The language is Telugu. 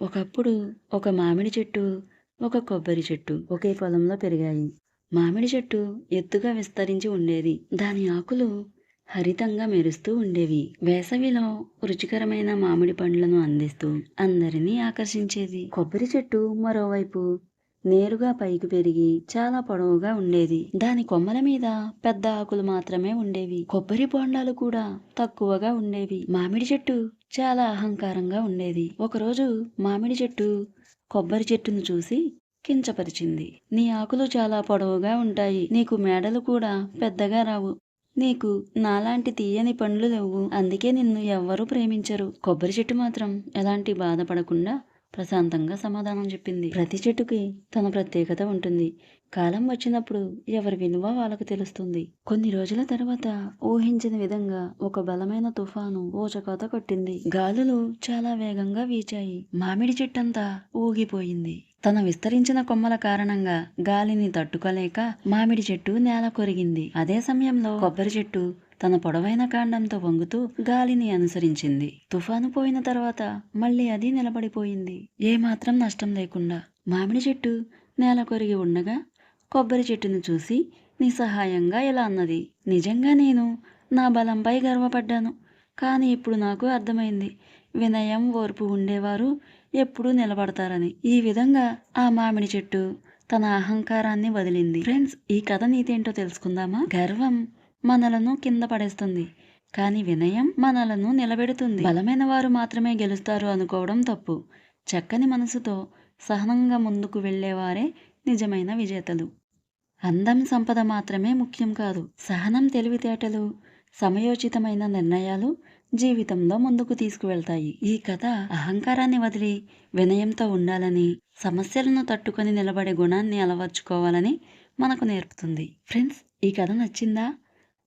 ఒకప్పుడు ఒక మామిడి చెట్టు ఒక కొబ్బరి చెట్టు ఒకే పొలంలో పెరిగాయి. మామిడి చెట్టు ఎత్తుగా విస్తరించి ఉండేది. దాని ఆకులు హరితంగా మెరుస్తూ ఉండేవి. వేసవిలో రుచికరమైన మామిడి పండ్లను అందిస్తూ అందరినీ ఆకర్షించేది. కొబ్బరి చెట్టు మరోవైపు నేరుగా పైకి పెరిగి చాలా పొడవుగా ఉండేది. దాని కొమ్మల మీద పెద్ద ఆకులు మాత్రమే ఉండేవి. కొబ్బరి బొండాలు కూడా తక్కువగా ఉండేవి. మామిడి చెట్టు చాలా అహంకారంగా ఉండేది. ఒకరోజు మామిడి చెట్టు కొబ్బరి చెట్టును చూసి కించపరిచింది. నీ ఆకులు చాలా పొడవుగా ఉంటాయి. నీకు మేడలు కూడా పెద్దగా రావు. నీకు నాలాంటి తీయని పండ్లు లేవు. అందుకే నిన్ను ఎవ్వరూ ప్రేమించరు. కొబ్బరి చెట్టు మాత్రం ఎలాంటి బాధపడకుండా ప్రశాంతంగా సమాధానం చెప్పింది. ప్రతి చెట్టుకి తన ప్రత్యేకత ఉంటుంది. కాలం వచ్చినప్పుడు ఎవరి విలువ వాళ్ళకు తెలుస్తుంది. కొన్ని రోజుల తర్వాత ఊహించిన విధంగా ఒక బలమైన తుఫాను ఊచకోత కొట్టింది. గాలులు చాలా వేగంగా వీచాయి. మామిడి చెట్టంతా ఊగిపోయింది. తన విస్తరించిన కొమ్మల కారణంగా గాలిని తట్టుకోలేక మామిడి చెట్టు నేల కొరిగింది. అదే సమయంలో కొబ్బరి చెట్టు తన పొడవైన కాండంతో వంగుతూ గాలిని అనుసరించింది. తుఫాను పోయిన తర్వాత మళ్ళీ అది నిలబడిపోయింది. ఏమాత్రం నష్టం లేకుండా మామిడి చెట్టు నేల కొరిగి ఉండగా కొబ్బరి చెట్టును చూసి నిస్సహాయంగా ఇలా అన్నది. నిజంగా నేను నా బలంపై గర్వపడ్డాను. కానీ ఇప్పుడు నాకు అర్థమైంది. వినయం ఓర్పు ఉండేవారు ఎప్పుడూ నిలబడతారని. ఈ విధంగా ఆ మామిడి చెట్టు తన అహంకారాన్ని వదిలింది. ఫ్రెండ్స్ ఈ కథ నీతేంటో తెలుసుకుందామా? గర్వం మనలను కింద పడేస్తుంది. కానీ వినయం మనలను నిలబెడుతుంది. బలమైన వారు మాత్రమే గెలుస్తారు అనుకోవడం తప్పు. చక్కని మనసుతో సహనంగా ముందుకు వెళ్ళేవారే నిజమైన విజేతలు. అందం సంపద మాత్రమే ముఖ్యం కాదు. సహనం తెలివితేటలు సమయోచితమైన నిర్ణయాలు జీవితంలో ముందుకు తీసుకువెళ్తాయి. ఈ కథ అహంకారాన్ని వదిలి వినయంతో ఉండాలని సమస్యలను తట్టుకొని నిలబడే గుణాన్ని అలవర్చుకోవాలని మనకు నేర్పుతుంది. ఫ్రెండ్స్ ఈ కథ నచ్చిందా?